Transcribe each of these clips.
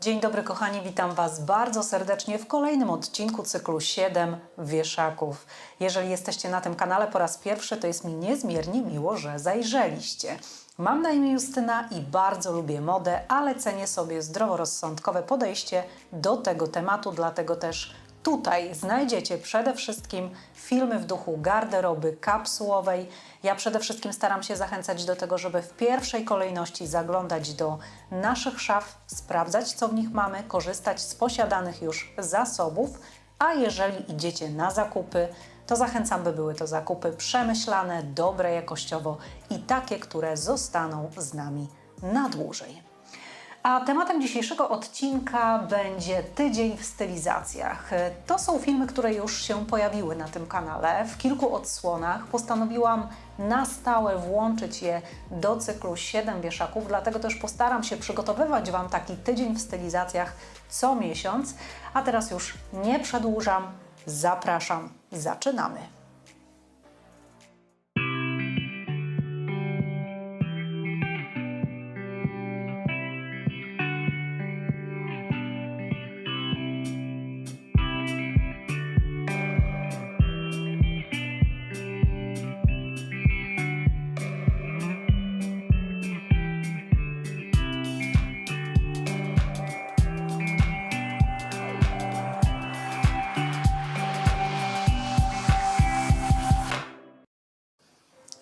Dzień dobry kochani, witam Was bardzo serdecznie w kolejnym odcinku cyklu 7 Wieszaków. Jeżeli jesteście na tym kanale po raz pierwszy, to jest mi niezmiernie miło, że zajrzeliście. Mam na imię Justyna i bardzo lubię modę, ale cenię sobie zdroworozsądkowe podejście do tego tematu, dlatego też Tutaj znajdziecie przede wszystkim filmy w duchu garderoby kapsułowej. Ja przede wszystkim staram się zachęcać do tego, żeby w pierwszej kolejności zaglądać do naszych szaf, sprawdzać co w nich mamy, korzystać z posiadanych już zasobów, a jeżeli idziecie na zakupy, to zachęcam, by były to zakupy przemyślane, dobre jakościowo i takie, które zostaną z nami na dłużej. A tematem dzisiejszego odcinka będzie tydzień w stylizacjach. To są filmy, które już się pojawiły na tym kanale w kilku odsłonach. Postanowiłam na stałe włączyć je do cyklu 7 wieszaków, dlatego też postaram się przygotowywać Wam taki tydzień w stylizacjach co miesiąc. A teraz już nie przedłużam, zapraszam, zaczynamy.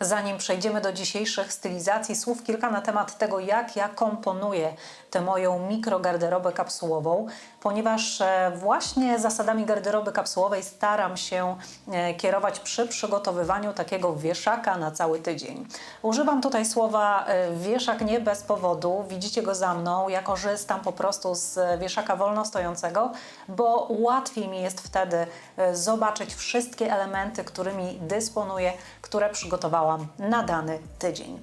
Zanim przejdziemy do dzisiejszych stylizacji, słów kilka na temat tego, jak ja komponuję tę moją mikrogarderobę kapsułową, ponieważ e, właśnie zasadami garderoby kapsułowej staram się e, kierować przy przygotowywaniu takiego wieszaka na cały tydzień. Używam tutaj słowa e, wieszak nie bez powodu, widzicie go za mną, ja korzystam po prostu z wieszaka wolno stojącego, bo łatwiej mi jest wtedy zobaczyć wszystkie elementy, którymi dysponuję, które przygotowałam na dany tydzień.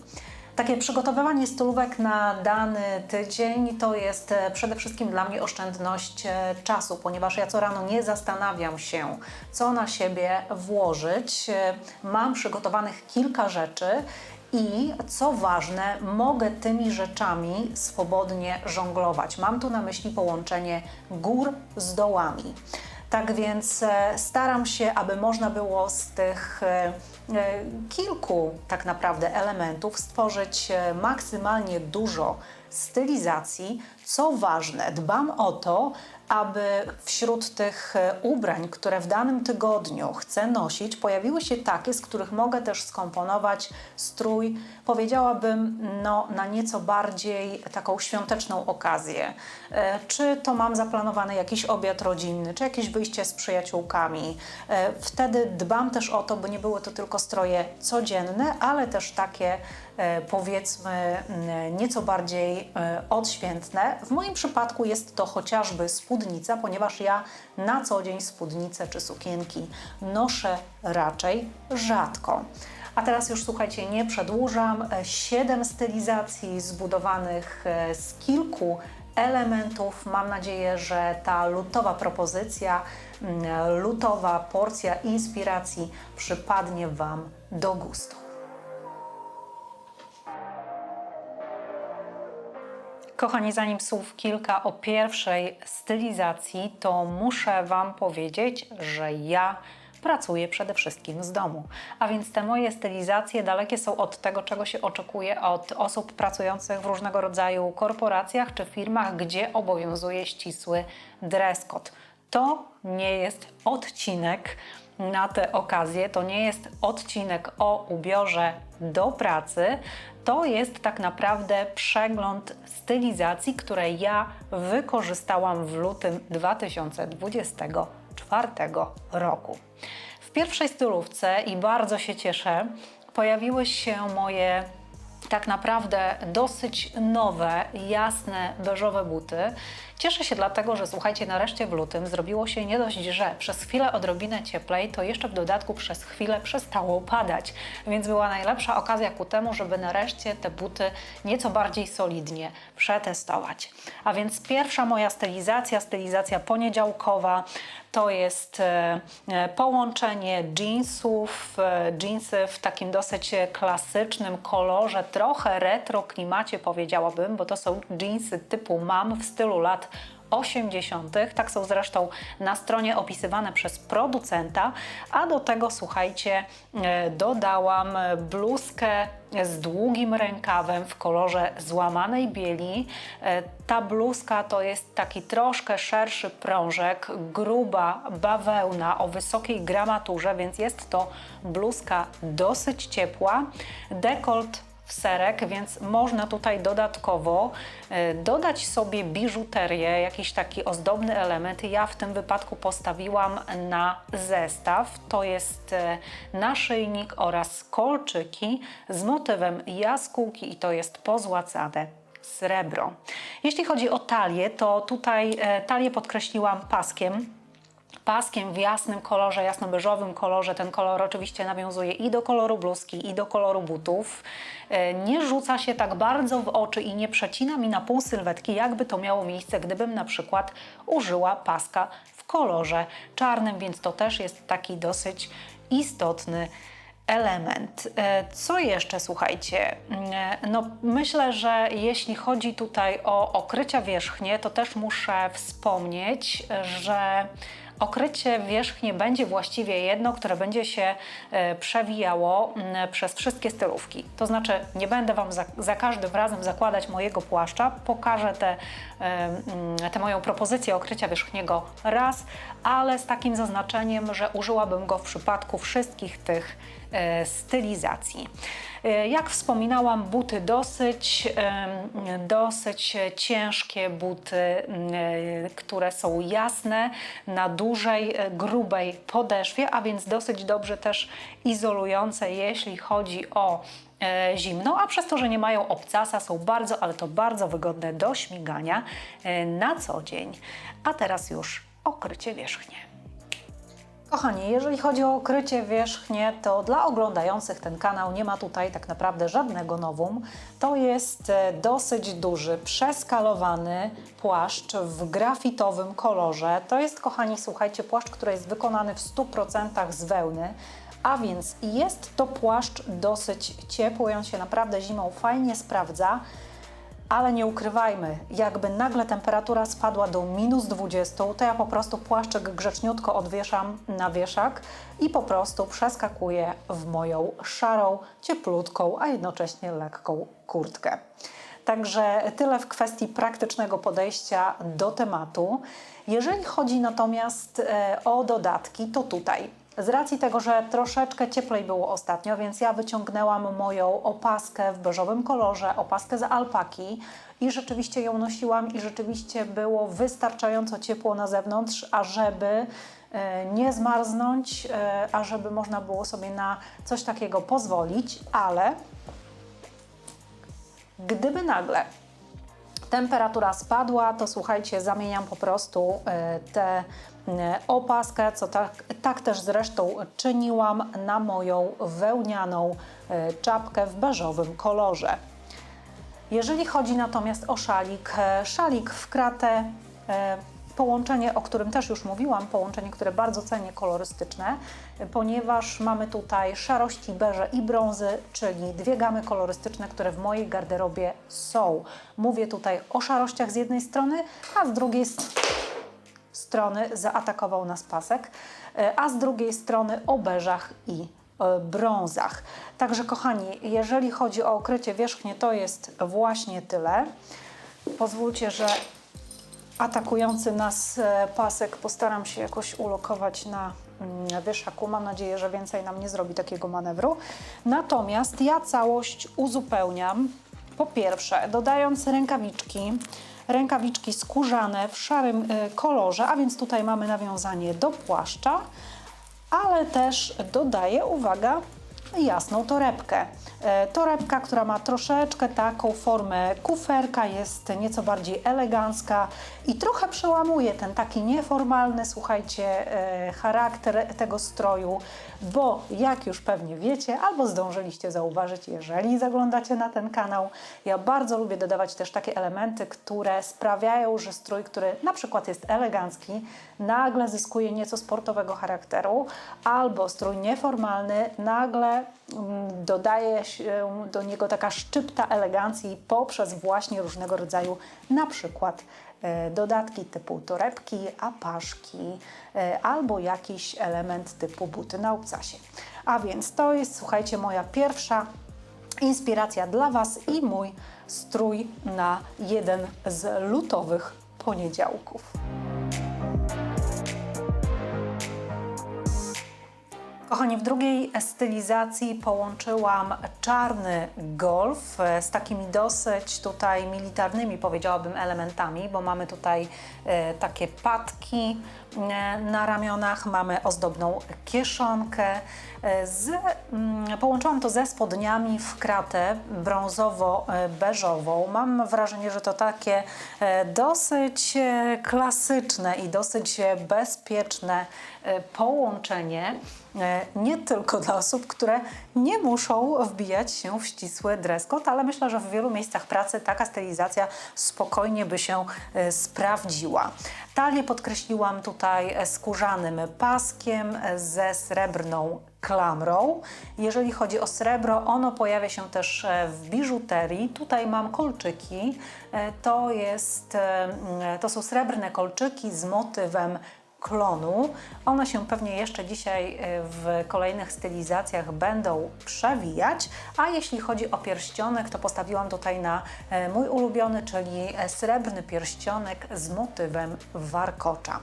Takie przygotowywanie stolówek na dany tydzień to jest e, przede wszystkim dla mnie oszczędność e, czasu, ponieważ ja co rano nie zastanawiam się, co na siebie włożyć. E, Mam przygotowanych kilka rzeczy i co ważne, mogę tymi rzeczami swobodnie żonglować. Mam tu na myśli połączenie gór z dołami. Tak więc staram się, aby można było z tych kilku tak naprawdę elementów stworzyć e, maksymalnie dużo stylizacji. Co ważne, dbam o to, aby wśród tych e, ubrań, które w danym tygodniu chcę nosić, pojawiły się takie, z których mogę też skomponować strój, powiedziałabym, no, na nieco bardziej taką świąteczną okazję. E, Czy to mam zaplanowany jakiś obiad rodzinny, czy jakieś wyjście z przyjaciółkami. E, Wtedy dbam też o to, by nie były to tylko stroje codzienne, ale też takie powiedzmy m, nieco bardziej e, odświętne. W moim przypadku jest to chociażby spódnica, ponieważ ja na co dzień spódnice czy sukienki noszę raczej rzadko. A teraz już słuchajcie, nie przedłużam. E, Siedem stylizacji zbudowanych e, z kilku elementów. Mam nadzieję, że ta lutowa propozycja, mm, lutowa porcja inspiracji przypadnie Wam do gustu. Kochani, zanim słów kilka o pierwszej stylizacji, to muszę Wam powiedzieć, że ja pracuję przede wszystkim z domu. A więc te moje stylizacje dalekie są od tego, czego się oczekuje od osób pracujących w różnego rodzaju korporacjach czy firmach, gdzie obowiązuje ścisły dress code. To nie jest odcinek na tę okazję. To nie jest odcinek o ubiorze do pracy. To jest tak naprawdę przegląd stylizacji, które ja wykorzystałam w lutym 2024 roku. W pierwszej stylówce i bardzo się cieszę, pojawiły się moje tak naprawdę dosyć nowe, jasne, beżowe buty. Cieszę się dlatego, że słuchajcie, nareszcie w lutym zrobiło się nie dość, że przez chwilę odrobinę cieplej, to jeszcze w dodatku przez chwilę przestało padać. Więc była najlepsza okazja ku temu, żeby nareszcie te buty nieco bardziej solidnie przetestować. A więc pierwsza moja stylizacja, stylizacja poniedziałkowa, to jest e, e, połączenie jeansów, e, jeansy w takim dosyć klasycznym kolorze, trochę retro klimacie powiedziałabym, bo to są jeansy typu mam w stylu lat 80. Tak są zresztą na stronie opisywane przez producenta, a do tego słuchajcie, e, dodałam bluzkę z długim rękawem w kolorze złamanej bieli. E, Ta bluzka to jest taki troszkę szerszy prążek, gruba bawełna o wysokiej gramaturze, więc jest to bluzka dosyć ciepła. Dekolt w serek, więc można tutaj dodatkowo e, dodać sobie biżuterię, jakiś taki ozdobny element. Ja w tym wypadku postawiłam na zestaw. To jest e, naszyjnik oraz kolczyki z motywem jaskółki i to jest pozłacane srebro. Jeśli chodzi o talię, to tutaj e, talię podkreśliłam paskiem paskiem w jasnym kolorze, jasno-beżowym kolorze. Ten kolor oczywiście nawiązuje i do koloru bluzki, i do koloru butów. E, Nie rzuca się tak bardzo w oczy i nie przecina mi na pół sylwetki, jakby to miało miejsce, gdybym na przykład użyła paska w kolorze czarnym, więc to też jest taki dosyć istotny element. E, Co jeszcze, słuchajcie? E, No, myślę, że jeśli chodzi tutaj o okrycia wierzchnie, to też muszę wspomnieć, że okrycie wierzchnie będzie właściwie jedno, które będzie się e, przewijało m, przez wszystkie stylówki. To znaczy, nie będę Wam za, za każdym razem zakładać mojego płaszcza, pokażę tę te, te moją propozycję okrycia wierzchniego raz, ale z takim zaznaczeniem, że użyłabym go w przypadku wszystkich tych e, stylizacji. E, Jak wspominałam, buty dosyć, dosyć ciężkie buty, e, które są jasne, na dużej, e, grubej podeszwie, a więc dosyć dobrze też izolujące, jeśli chodzi o e, zimno, a przez to, że nie mają obcasa, są bardzo, ale to bardzo wygodne do śmigania e, na co dzień. A teraz już okrycie wierzchnie. Kochani, jeżeli chodzi o okrycie wierzchnie, to dla oglądających ten kanał nie ma tutaj tak naprawdę żadnego nowum. To jest e, dosyć duży, przeskalowany płaszcz w grafitowym kolorze. To jest, kochani, słuchajcie, płaszcz, który jest wykonany w 100% z wełny. A więc jest to płaszcz dosyć ciepły, on się naprawdę zimą fajnie sprawdza. Ale nie ukrywajmy, jakby nagle temperatura spadła do minus 20, to ja po prostu płaszczyk grzeczniutko odwieszam na wieszak i po prostu przeskakuję w moją szarą, cieplutką, a jednocześnie lekką kurtkę. Także tyle w kwestii praktycznego podejścia do tematu. Jeżeli chodzi natomiast e, o dodatki, to tutaj z racji tego, że troszeczkę cieplej było ostatnio, więc ja wyciągnęłam moją opaskę w beżowym kolorze, opaskę z alpaki i rzeczywiście ją nosiłam i rzeczywiście było wystarczająco ciepło na zewnątrz, ażeby e, nie zmarznąć, e, ażeby można było sobie na coś takiego pozwolić, ale gdyby nagle temperatura spadła, to słuchajcie, zamieniam po prostu e, tę e, opaskę, co tak, tak też zresztą czyniłam na moją wełnianą e, czapkę w beżowym kolorze. Jeżeli chodzi natomiast o szalik, szalik w kratę, połączenie, o którym też już mówiłam, połączenie, które bardzo cenię, kolorystyczne, ponieważ mamy tutaj szarości, beże i brązy, czyli dwie gamy kolorystyczne, które w mojej garderobie są. Mówię tutaj o szarościach z jednej strony, a z drugiej strony strony zaatakował nas pasek, e, a z drugiej strony o beżach i e, brązach. Także kochani, jeżeli chodzi o okrycie wierzchnie, to jest właśnie tyle. Pozwólcie, że atakujący nas e, pasek postaram się jakoś ulokować na mm, wieszaku. Mam nadzieję, że więcej nam nie zrobi takiego manewru. Natomiast ja całość uzupełniam. Po pierwsze, dodając rękawiczki, rękawiczki skórzane w szarym e, kolorze, a więc tutaj mamy nawiązanie do płaszcza, ale też dodaję, uwaga, jasną torebkę. E, Torebka, która ma troszeczkę taką formę kuferka, jest nieco bardziej elegancka i trochę przełamuje ten taki nieformalny, słuchajcie, e, charakter tego stroju, bo jak już pewnie wiecie, albo zdążyliście zauważyć, jeżeli zaglądacie na ten kanał, ja bardzo lubię dodawać też takie elementy, które sprawiają, że strój, który na przykład jest elegancki, nagle zyskuje nieco sportowego charakteru, albo strój nieformalny nagle mm, dodaje się do niego taka szczypta elegancji poprzez właśnie różnego rodzaju na przykład e, dodatki typu torebki, apaszki e, albo jakiś element typu buty na obcasie. A więc to jest, słuchajcie, moja pierwsza inspiracja dla Was i mój strój na jeden z lutowych poniedziałków. Kochani, w drugiej stylizacji połączyłam czarny golf e, z takimi dosyć tutaj militarnymi, powiedziałabym, elementami, bo mamy tutaj e, takie patki na ramionach, mamy ozdobną kieszonkę. E, z, mm, połączyłam to ze spodniami w kratę brązowo-beżową. Mam wrażenie, że to takie e, dosyć e, klasyczne i dosyć e, bezpieczne e, połączenie. E, Nie tylko dla osób, które nie muszą wbijać się w ścisły dress code, ale myślę, że w wielu miejscach pracy taka stylizacja spokojnie by się e, sprawdziła. Talię podkreśliłam tutaj e, skórzanym paskiem e, ze srebrną klamrą. Jeżeli chodzi o srebro, ono pojawia się też e, w biżuterii. Tutaj mam kolczyki. To, jest, to są srebrne kolczyki z motywem klonu. One się pewnie jeszcze dzisiaj e, w kolejnych stylizacjach będą przewijać, a jeśli chodzi o pierścionek, to postawiłam tutaj na e, mój ulubiony, czyli e, srebrny pierścionek z motywem warkocza.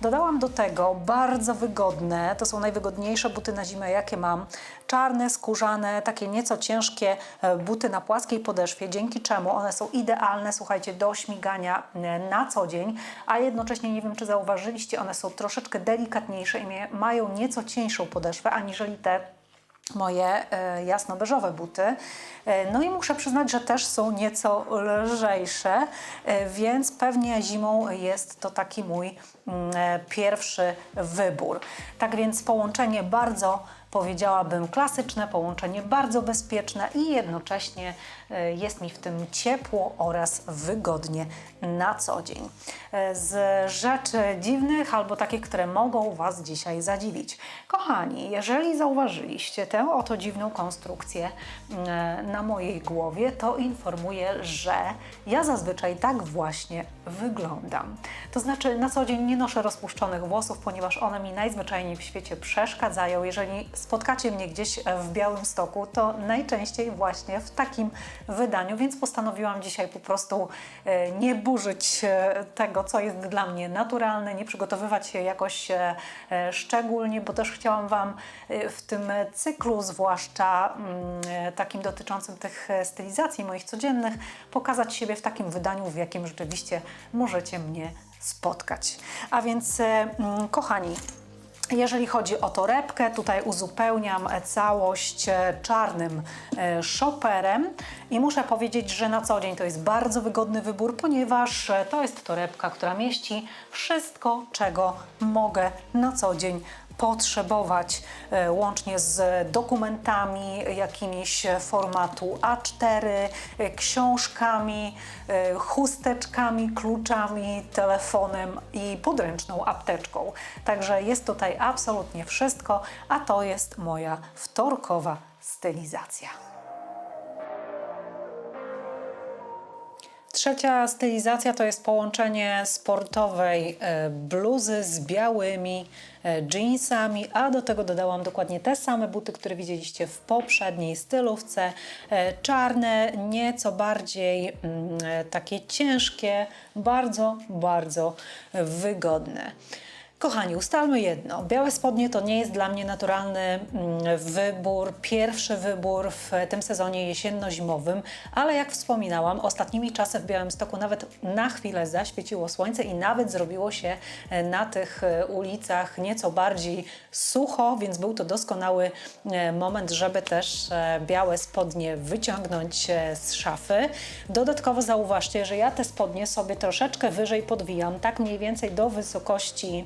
Dodałam do tego bardzo wygodne, to są najwygodniejsze buty na zimę, jakie mam, czarne, skórzane, takie nieco ciężkie buty na płaskiej podeszwie, dzięki czemu one są idealne, słuchajcie, do śmigania na co dzień, a jednocześnie nie wiem, czy zauważyliście, one są troszeczkę delikatniejsze i mają nieco cieńszą podeszwę, aniżeli te moje e, jasno-beżowe buty. E, no i muszę przyznać, że też są nieco lżejsze, e, więc pewnie zimą jest to taki mój mm, pierwszy wybór. Tak więc połączenie bardzo powiedziałabym klasyczne, połączenie bardzo bezpieczne i jednocześnie jest mi w tym ciepło oraz wygodnie na co dzień. E, Z rzeczy dziwnych albo takich, które mogą Was dzisiaj zadziwić. Kochani, jeżeli zauważyliście tę oto dziwną konstrukcję e, na mojej głowie, to informuję, że ja zazwyczaj tak właśnie wyglądam. To znaczy na co dzień nie noszę rozpuszczonych włosów, ponieważ one mi najzwyczajniej w świecie przeszkadzają. Jeżeli spotkacie mnie gdzieś w Białym Stoku, to najczęściej właśnie w takim wydaniu, więc postanowiłam dzisiaj po prostu e, nie burzyć e, tego, co jest dla mnie naturalne, nie przygotowywać się jakoś e, szczególnie, bo też chciałam Wam w tym cyklu, zwłaszcza mm, takim dotyczącym tych stylizacji moich codziennych, pokazać siebie w takim wydaniu, w jakim rzeczywiście możecie mnie spotkać. A więc, mm, kochani, jeżeli chodzi o torebkę, tutaj uzupełniam całość e, czarnym e, shopperem i muszę powiedzieć, że na co dzień to jest bardzo wygodny wybór, ponieważ e, to jest torebka, która mieści wszystko, czego mogę na co dzień potrzebować, e, łącznie z dokumentami jakimiś formatu A4, e, książkami, e, chusteczkami, kluczami, telefonem i podręczną apteczką. Także jest tutaj absolutnie wszystko, a to jest moja wtorkowa stylizacja. Trzecia stylizacja to jest połączenie sportowej e, bluzy z białymi e, jeansami, a do tego dodałam dokładnie te same buty, które widzieliście w poprzedniej stylówce. E, Czarne, nieco bardziej mm, takie ciężkie, bardzo, bardzo wygodne. Kochani, ustalmy jedno. Białe spodnie to nie jest dla mnie naturalny mm, wybór, pierwszy wybór w tym sezonie jesienno-zimowym, ale jak wspominałam, ostatnimi czasy w Białymstoku nawet na chwilę zaświeciło słońce i nawet zrobiło się e, na tych e, ulicach nieco bardziej sucho, więc był to doskonały e, moment, żeby też białe spodnie wyciągnąć z szafy. Dodatkowo zauważcie, że ja te spodnie sobie troszeczkę wyżej podwijam, tak mniej więcej do wysokości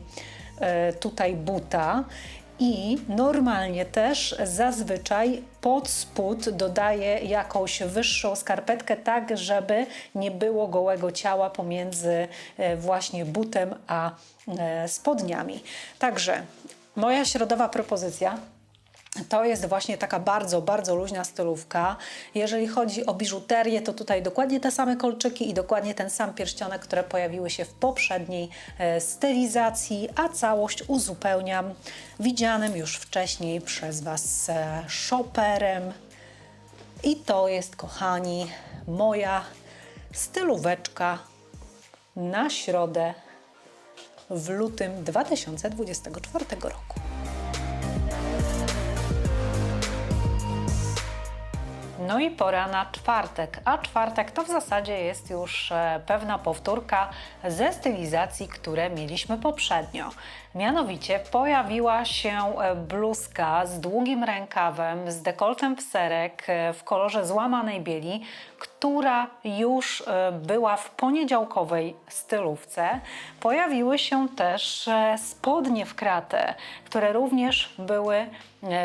tutaj buta. I normalnie też zazwyczaj pod spód dodaję jakąś wyższą skarpetkę, tak żeby nie było gołego ciała pomiędzy e, właśnie butem a e, spodniami. Także moja środowa propozycja To jest właśnie taka bardzo, bardzo luźna stylówka. Jeżeli chodzi o biżuterię, to tutaj dokładnie te same kolczyki i dokładnie ten sam pierścionek, które pojawiły się w poprzedniej e, stylizacji, a całość uzupełniam widzianym już wcześniej przez Was e, shopperem. I to jest, kochani, moja stylóweczka na środę w lutym 2024 roku. No i pora na czwartek, a czwartek to w zasadzie jest już e, pewna powtórka ze stylizacji, które mieliśmy poprzednio. Mianowicie pojawiła się e, bluzka z długim rękawem, z dekoltem w serek e, w kolorze złamanej bieli, która już e, była w poniedziałkowej stylówce. Pojawiły się też spodnie w kratę, które również były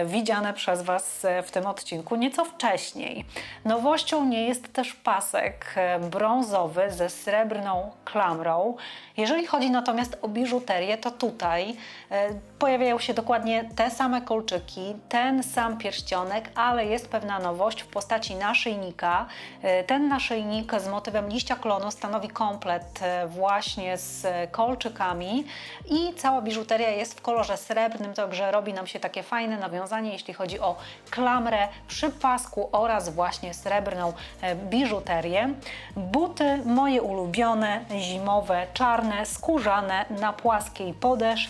widziane przez Was w tym odcinku nieco wcześniej. Nowością nie jest też pasek brązowy ze srebrną klamrą. Jeżeli chodzi natomiast o biżuterię, to tutaj e, pojawiają się dokładnie te same kolczyki, ten sam pierścionek, ale jest pewna nowość w postaci naszyjnika. E, Ten naszyjnik z motywem liścia klonu stanowi komplet e, właśnie z kolczykami i cała biżuteria jest w kolorze srebrnym, także robi nam się takie fajne nawiązanie, jeśli chodzi o klamrę przy pasku oraz właśnie srebrną biżuterię. Buty moje ulubione, zimowe, czarne, skórzane na płaskiej podeszwie,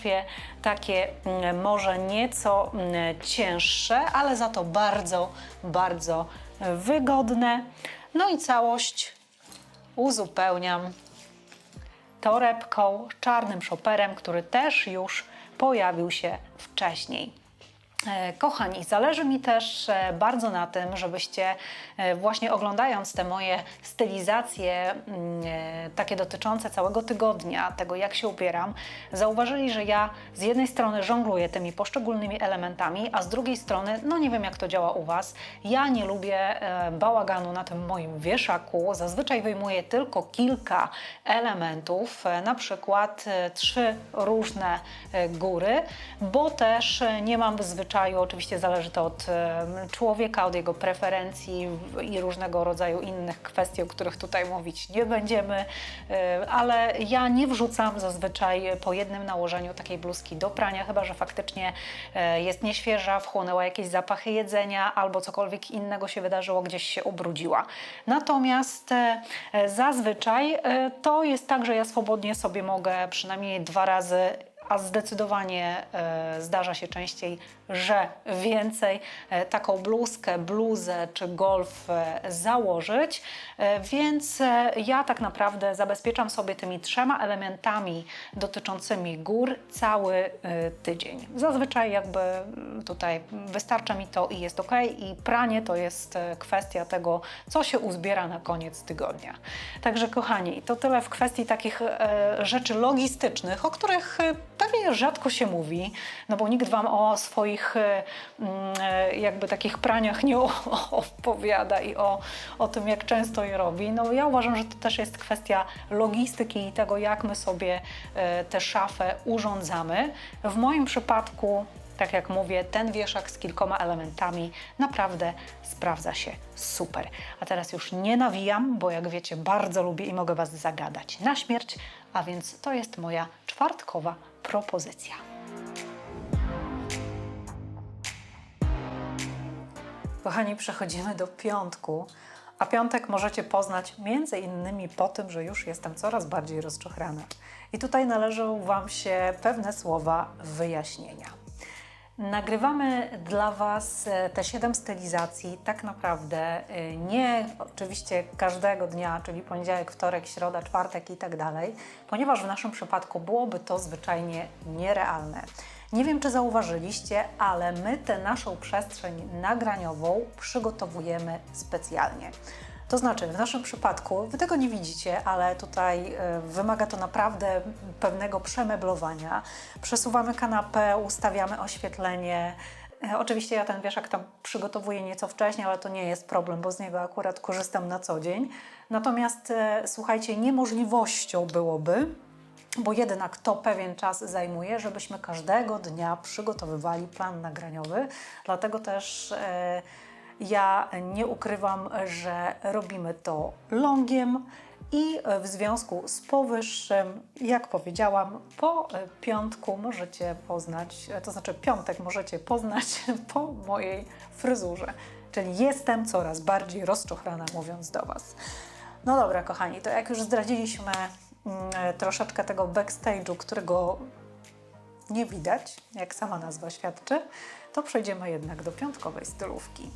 takie mm, może nieco mm, cięższe, ale za to bardzo, bardzo wygodne. No i całość uzupełniam torebką, czarnym szoperem, który też już pojawił się wcześniej. E, Kochani, zależy mi też e, bardzo na tym, żebyście e, właśnie oglądając te moje stylizacje, mm, takie dotyczące całego tygodnia, tego jak się ubieram, zauważyli, że ja z jednej strony żongluję tymi poszczególnymi elementami, a z drugiej strony, no nie wiem jak to działa u Was, ja nie lubię bałaganu na tym moim wieszaku. Zazwyczaj wyjmuję tylko kilka elementów, na przykład trzy różne góry, bo też nie mam zwyczaju, oczywiście zależy to od człowieka, od jego preferencji i różnego rodzaju innych kwestii, o których tutaj mówić nie będziemy, e, ale ja nie wrzucam zazwyczaj po jednym nałożeniu takiej bluzki do prania, chyba że faktycznie e, jest nieświeża, wchłonęła jakieś zapachy jedzenia albo cokolwiek innego się wydarzyło, gdzieś się ubrudziła. Natomiast e, zazwyczaj to jest tak, że ja swobodnie sobie mogę przynajmniej dwa razy a zdecydowanie e, zdarza się częściej, że więcej e, taką bluzkę, bluzę czy golf e, założyć, więc ja tak naprawdę zabezpieczam sobie tymi trzema elementami dotyczącymi gór cały tydzień. Zazwyczaj jakby mm, tutaj wystarcza mi to i jest ok i pranie to jest kwestia tego, co się uzbiera na koniec tygodnia. Także kochani, to tyle w kwestii takich rzeczy logistycznych, o których pewnie rzadko się mówi, no bo nikt Wam o swoich e, mm, e, jakby takich praniach nie opowiada i o, o tym, jak często je robi. No ja uważam, że to też jest kwestia logistyki i tego, jak my sobie e, tę szafę urządzamy. W moim przypadku tak jak mówię, ten wieszak z kilkoma elementami naprawdę sprawdza się super. A teraz już nie nawijam, bo jak wiecie, bardzo lubię i mogę Was zagadać na śmierć, a więc to jest moja czwartkowa propozycja. Kochani, przechodzimy do piątku, a piątek możecie poznać między innymi po tym, że już jestem coraz bardziej rozczochrana. I tutaj należą Wam się pewne słowa wyjaśnienia. Nagrywamy dla Was e, te 7 stylizacji tak naprawdę e, nie oczywiście każdego dnia, czyli poniedziałek, wtorek, środa, czwartek i tak dalej, ponieważ w naszym przypadku byłoby to zwyczajnie nierealne. Nie wiem, czy zauważyliście, ale my tę naszą przestrzeń nagraniową przygotowujemy specjalnie. To znaczy, w naszym przypadku, Wy tego nie widzicie, ale tutaj e, wymaga to naprawdę pewnego przemeblowania. Przesuwamy kanapę, ustawiamy oświetlenie. E, Oczywiście ja ten wieszak tam przygotowuję nieco wcześniej, ale to nie jest problem, bo z niego akurat korzystam na co dzień. Natomiast e, słuchajcie, niemożliwością byłoby bo jednak to pewien czas zajmuje, żebyśmy każdego dnia przygotowywali plan nagraniowy. Dlatego też ja nie ukrywam, że robimy to longiem i w związku z powyższym, jak powiedziałam, po piątku możecie poznać, to znaczy piątek możecie poznać po mojej fryzurze. Czyli jestem coraz bardziej rozczochrana, mówiąc do Was. No dobra, kochani, to jak już zdradziliśmy mm, troszeczkę tego backstage'u, którego nie widać, jak sama nazwa świadczy, to przejdziemy jednak do piątkowej stylówki.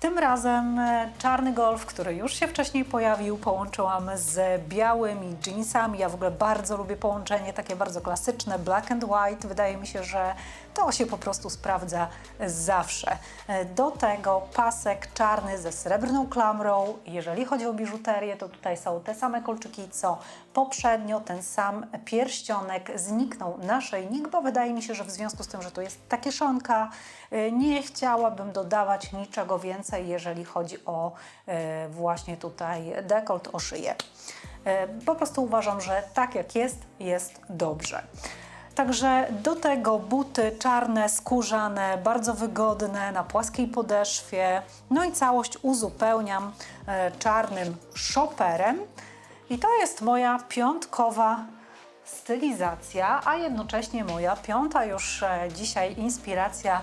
Tym razem e, czarny golf, który już się wcześniej pojawił, połączyłam z białymi jeansami. Ja w ogóle bardzo lubię połączenie takie bardzo klasyczne, black and white. Wydaje mi się, że to się po prostu sprawdza zawsze. E, Do tego pasek czarny ze srebrną klamrą. Jeżeli chodzi o biżuterię, to tutaj są te same kolczyki co poprzednio. Ten sam pierścionek zniknął naszyjnik, bo wydaje mi się, że w związku z tym, że to jest ta kieszonka, e, nie chciałabym dodawać niczego więcej, jeżeli chodzi o e, właśnie tutaj dekolt, o szyję. Po prostu uważam, że tak jak jest, jest dobrze. Także do tego buty czarne, skórzane, bardzo wygodne, na płaskiej podeszwie. No i całość uzupełniam e, czarnym shopperem. I to jest moja piątkowa stylizacja, a jednocześnie moja piąta już e, dzisiaj inspiracja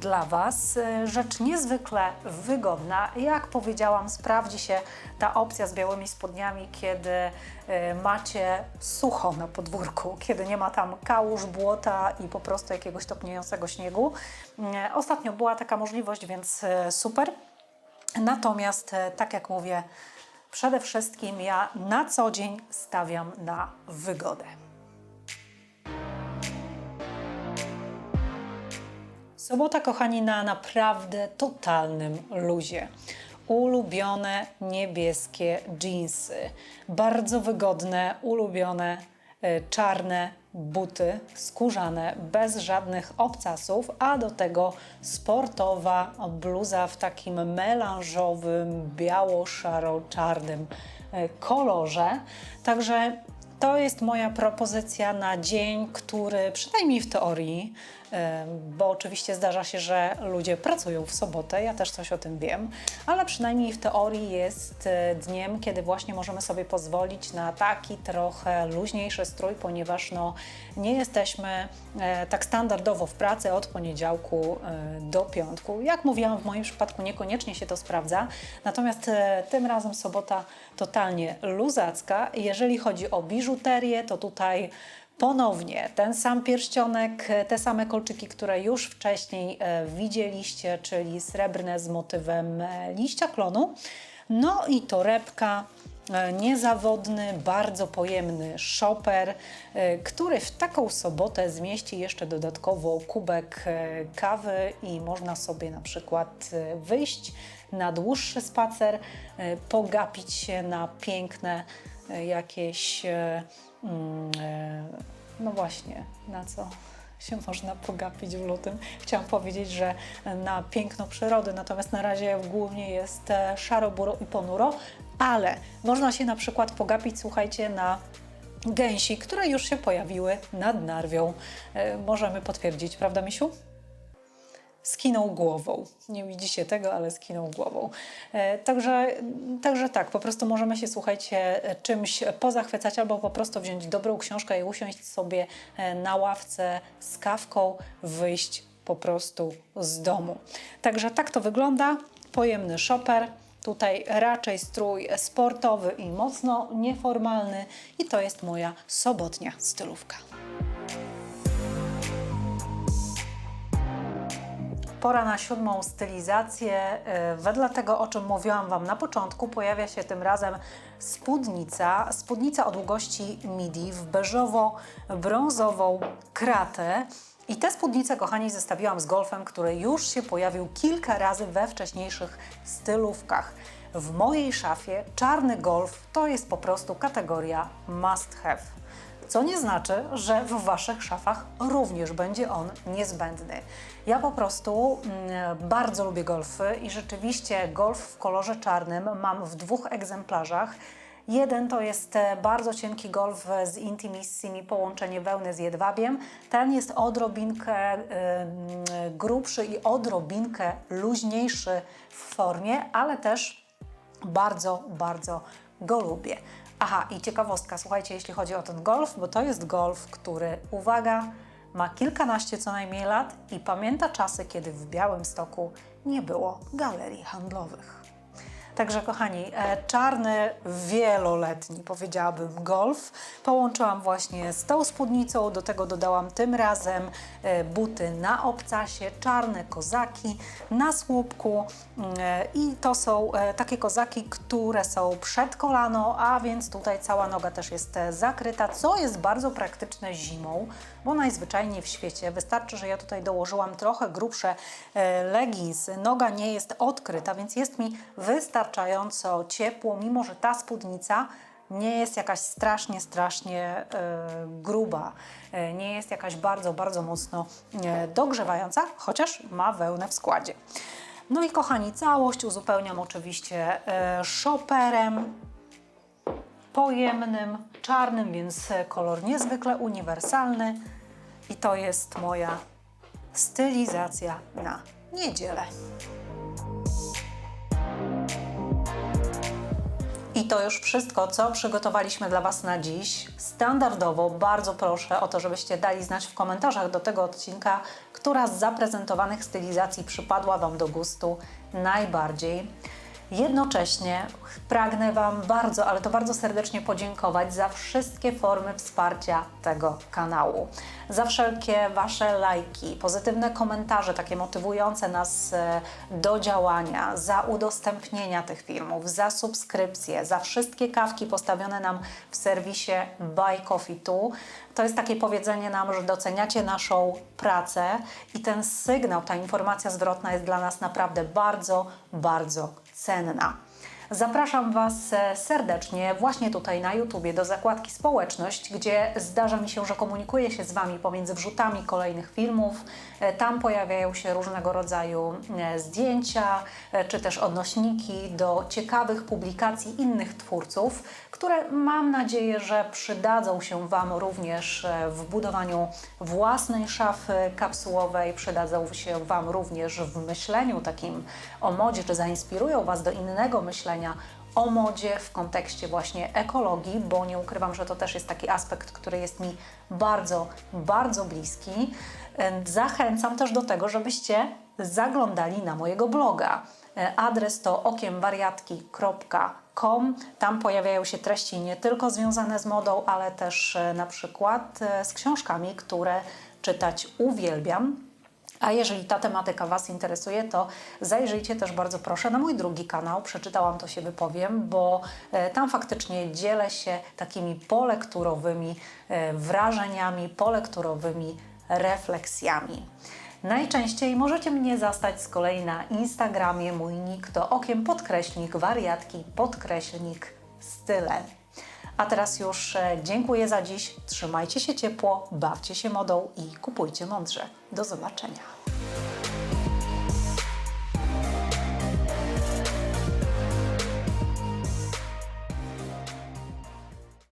dla Was. E, Rzecz niezwykle wygodna. Jak powiedziałam, sprawdzi się ta opcja z białymi spodniami, kiedy e, macie sucho na podwórku, kiedy nie ma tam kałuż, błota i po prostu jakiegoś topniejącego śniegu. E, Ostatnio była taka możliwość, więc super. Natomiast, tak jak mówię, przede wszystkim ja na co dzień stawiam na wygodę. Sobota, kochani, na naprawdę totalnym luzie. Ulubione niebieskie jeansy, bardzo wygodne, ulubione e, czarne buty skórzane, bez żadnych obcasów, a do tego sportowa bluza w takim melanżowym, biało-szaro-czarnym e, kolorze. Także to jest moja propozycja na dzień, który przynajmniej w teorii, bo oczywiście zdarza się, że ludzie pracują w sobotę, ja też coś o tym wiem, ale przynajmniej w teorii jest e, dniem, kiedy właśnie możemy sobie pozwolić na taki trochę luźniejszy strój, ponieważ no, nie jesteśmy e, tak standardowo w pracy od poniedziałku e, do piątku. Jak mówiłam, w moim przypadku niekoniecznie się to sprawdza, natomiast tym razem sobota totalnie luzacka. Jeżeli chodzi o biżuterię, to tutaj ponownie ten sam pierścionek, e, te same kolczyki, które już wcześniej e, widzieliście, czyli srebrne z motywem e, liścia klonu. No i torebka niezawodny, bardzo pojemny shopper, e, który w taką sobotę zmieści jeszcze dodatkowo kubek kawy i można sobie na przykład wyjść na dłuższy spacer, pogapić się na piękne jakieś, no właśnie, na co się można pogapić w lutym. Chciałam powiedzieć, że na piękno przyrody, natomiast na razie głównie jest e, szaro, buro i ponuro, ale można się na przykład pogapić, słuchajcie, na gęsi, które już się pojawiły nad Narwią. E, Możemy potwierdzić, prawda, Misiu? Skinął głową. Nie widzicie tego, ale skinął głową. E, Także, także tak, po prostu możemy się, słuchajcie, czymś pozachwycać albo po prostu wziąć dobrą książkę i usiąść sobie e, na ławce z kawką, wyjść po prostu z domu. Także tak to wygląda. Pojemny shopper. Tutaj raczej strój sportowy i mocno nieformalny i to jest moja sobotnia stylówka. Pora na siódmą stylizację. E, Wedle tego, o czym mówiłam Wam na początku, pojawia się tym razem spódnica. Spódnica o długości midi w beżowo-brązową kratę. I tę spódnicę, kochani, zestawiłam z golfem, który już się pojawił kilka razy we wcześniejszych stylówkach. W mojej szafie czarny golf to jest po prostu kategoria must have co nie znaczy, że w Waszych szafach również będzie on niezbędny. Ja po prostu mm, bardzo lubię golfy i rzeczywiście golf w kolorze czarnym mam w dwóch egzemplarzach. Jeden to jest e, bardzo cienki golf z Intimissimi, połączenie wełny z jedwabiem. Ten jest odrobinkę e, mm, grubszy i odrobinkę luźniejszy w formie, ale też bardzo, bardzo go lubię. Aha, i ciekawostka, słuchajcie, jeśli chodzi o ten golf, bo to jest golf, który, uwaga, ma kilkanaście co najmniej lat i pamięta czasy, kiedy w Białymstoku nie było galerii handlowych. Także kochani, e, czarny, wieloletni, powiedziałabym, golf. Połączyłam właśnie z tą spódnicą, do tego dodałam tym razem e, buty na obcasie, czarne kozaki na słupku mm, e, i to są takie kozaki, które są przed kolano, a więc tutaj cała noga też jest zakryta, co jest bardzo praktyczne zimą, bo najzwyczajniej w świecie. Wystarczy, że ja tutaj dołożyłam trochę grubsze e, leginsy, noga nie jest odkryta, więc jest mi wystarczająco ciepło, mimo że ta spódnica nie jest jakaś strasznie, strasznie e, gruba, e, nie jest jakaś bardzo, bardzo mocno dogrzewająca, chociaż ma wełnę w składzie. No i kochani, całość uzupełniam oczywiście e, shopperem, pojemnym, czarnym, więc kolor niezwykle uniwersalny. I to jest moja stylizacja na niedzielę. I to już wszystko, co przygotowaliśmy dla Was na dziś. Standardowo bardzo proszę o to, żebyście dali znać w komentarzach do tego odcinka, która z zaprezentowanych stylizacji przypadła Wam do gustu najbardziej. Jednocześnie pragnę Wam bardzo, ale to bardzo serdecznie podziękować za wszystkie formy wsparcia tego kanału. Za wszelkie Wasze lajki, pozytywne komentarze, takie motywujące nas e, do działania, za udostępnienia tych filmów, za subskrypcje, za wszystkie kawki postawione nam w serwisie Buy Coffee Tu. To jest takie powiedzenie nam, że doceniacie naszą pracę i ten sygnał, ta informacja zwrotna jest dla nas naprawdę bardzo, bardzo cenna. Zapraszam Was e, serdecznie właśnie tutaj na YouTubie do zakładki Społeczność, gdzie zdarza mi się, że komunikuję się z Wami pomiędzy wrzutami kolejnych filmów. E, Tam pojawiają się różnego rodzaju e, zdjęcia, e, czy też odnośniki do ciekawych publikacji innych twórców, które mam nadzieję, że przydadzą się Wam również w budowaniu własnej szafy kapsułowej, przydadzą się Wam również w myśleniu takim o modzie, czy zainspirują Was do innego myślenia o modzie w kontekście właśnie ekologii, bo nie ukrywam, że to też jest taki aspekt, który jest mi bardzo, bardzo bliski. Zachęcam też do tego, żebyście zaglądali na mojego bloga. E, Adres to okiemwariatki.com. Tam pojawiają się treści nie tylko związane z modą, ale też e, na przykład e, z książkami, które czytać uwielbiam. A jeżeli ta tematyka Was interesuje, to zajrzyjcie też bardzo proszę na mój drugi kanał. Przeczytałam to się wypowiem, bo e, tam faktycznie dzielę się takimi polekturowymi e, wrażeniami, polekturowymi refleksjami. Najczęściej możecie mnie zastać z kolei na Instagramie. Mój nick to okiem podkreślnik wariatki podkreślnik style. A teraz już e, dziękuję za dziś. Trzymajcie się ciepło, bawcie się modą i kupujcie mądrze. Do zobaczenia. Bye.